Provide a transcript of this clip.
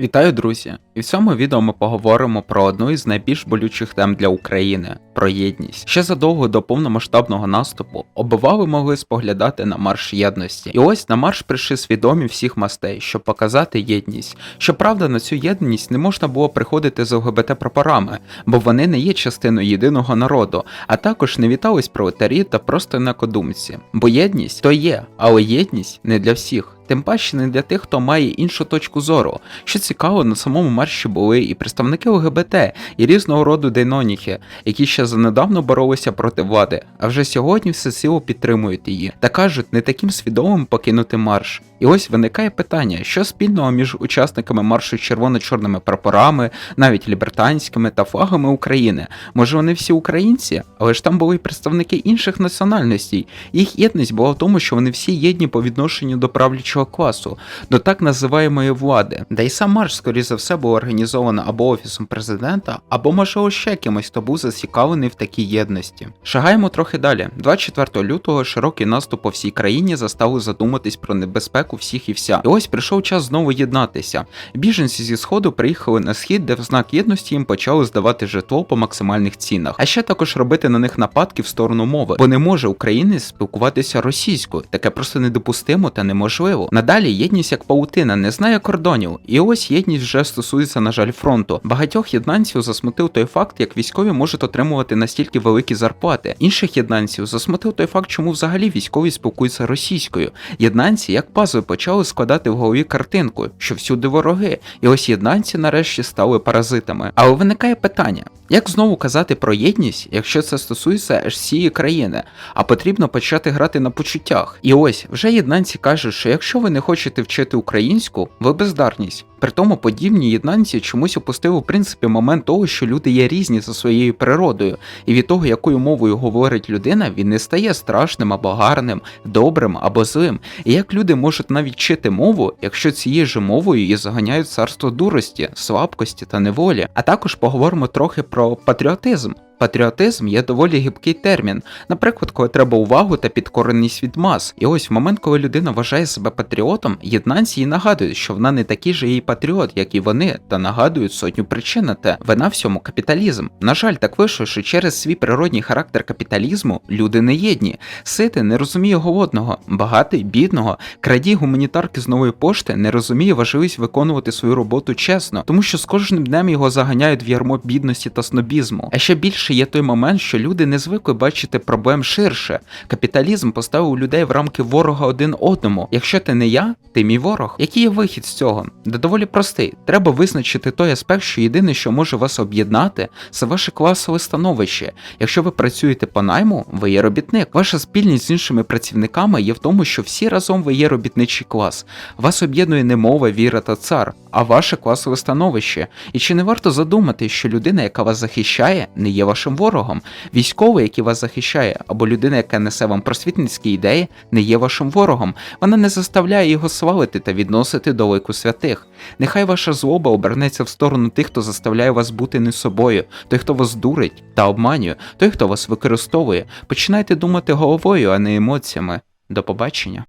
Вітаю, друзі! І в цьому відео ми поговоримо про одну із найбільш болючих тем для України про єдність. Ще задовго до повномасштабного наступу обивали могли споглядати на марш єдності. І ось на марш прийшли свідомі всіх мастей, щоб показати єдність. Щоправда, на цю єдність не можна було приходити з ЛГБТ прапорами, бо вони не є частиною єдиного народу, а також не вітались пролетарі та просто накодумці. Бо єдність то є, але єдність не для всіх. Тим паче не для тих, хто має іншу точку зору. Що цікаво, на самому марші були і представники ЛГБТ, і різного роду дейноніхи, які ще занедавно боролися проти влади, а вже сьогодні все силу підтримують її та кажуть, не таким свідомим покинути марш. І ось виникає питання, що спільного між учасниками маршу червоно-чорними прапорами, навіть лібертанськими та флагами України. Може вони всі українці, але ж там були й представники інших національностей. Їх єдність була в тому, що вони всі єдні по відношенню до правлячого класу, до так називаємої влади. Да й сам марш, скоріше за все, був організовано або офісом президента, або можливо ще кимось, хто був зацікавлений в такій єдності. Шагаємо трохи далі. 24 лютого широкий наступ по всій країні заставив задуматись про небезпеку всіх і вся. І ось прийшов час знову єднатися. Біженці зі сходу приїхали на схід, де в знак єдності їм почали здавати житло по максимальних цінах, а ще також робити на них нападки в сторону мови, бо не може українець спілкуватися російською. Таке просто недопустимо та неможливо. Надалі єдність як паутина не знає кордонів, і ось єдність вже стосується, на жаль, фронту. Багатьох єднанців засмутив той факт, як військові можуть отримувати настільки великі зарплати. Інших єднанців засмутив той факт, чому взагалі військові спілкуються російською. Єднанці, як пазли, почали складати в голові картинку, що всюди вороги, і ось єднанці нарешті стали паразитами. Але виникає питання: як знову казати про єдність, якщо це стосується аж всієї країни, а потрібно почати грати на почуттях? І ось вже єднанці кажуть, що якщо ви не хочете вчити українську, ви бездарність. При тому подібні єднанці чомусь опустили в принципі момент того, що люди є різні за своєю природою, і від того, якою мовою говорить людина, він не стає страшним або гарним, добрим або злим. І як люди можуть навіть вчити мову, якщо цією ж мовою її заганяють царство дурості, слабкості та неволі. А також поговоримо трохи про патріотизм. Патріотизм є доволі гибкий термін, наприклад, коли треба увагу та підкореність від мас. І ось в момент, коли людина вважає себе патріотом, єднанці їй нагадують, що вона не такий же її патріот, як і вони, та нагадують сотню причин на те. Вина всьому капіталізм. На жаль, так вийшло, що через свій природній характер капіталізму люди не єдні. Сити не розуміє голодного, багатий, бідного, крадій гуманітарки з нової пошти не розуміє важливість виконувати свою роботу чесно, тому що з кожним днем його заганяють в ярмо бідності та снобізму. А ще більше є той момент, що люди не звикли бачити проблем ширше. Капіталізм поставив людей в рамки ворога один одному. Якщо ти не я, ти мій ворог. Який є вихід з цього? Да доволі простий. Треба визначити той аспект, що єдине, що може вас об'єднати, це ваше класове становище. Якщо ви працюєте по найму, ви є робітник. Ваша спільність з іншими працівниками є в тому, що всі разом ви є робітничий клас. Вас об'єднує не мова, віра та цар, а ваше класове становище. І чи не варто задумати, що людина, яка вас захищає, не є вашим ворогом? Військовий, який вас захищає, або людина, яка несе вам просвітницькі ідеї, не є вашим ворогом. Вона не заставляє його свалити та відносити до лику святих. Нехай ваша злоба обернеться в сторону тих, хто заставляє вас бути не собою, той, хто вас дурить та обманює, той, хто вас використовує. Починайте думати головою, а не емоціями. До побачення.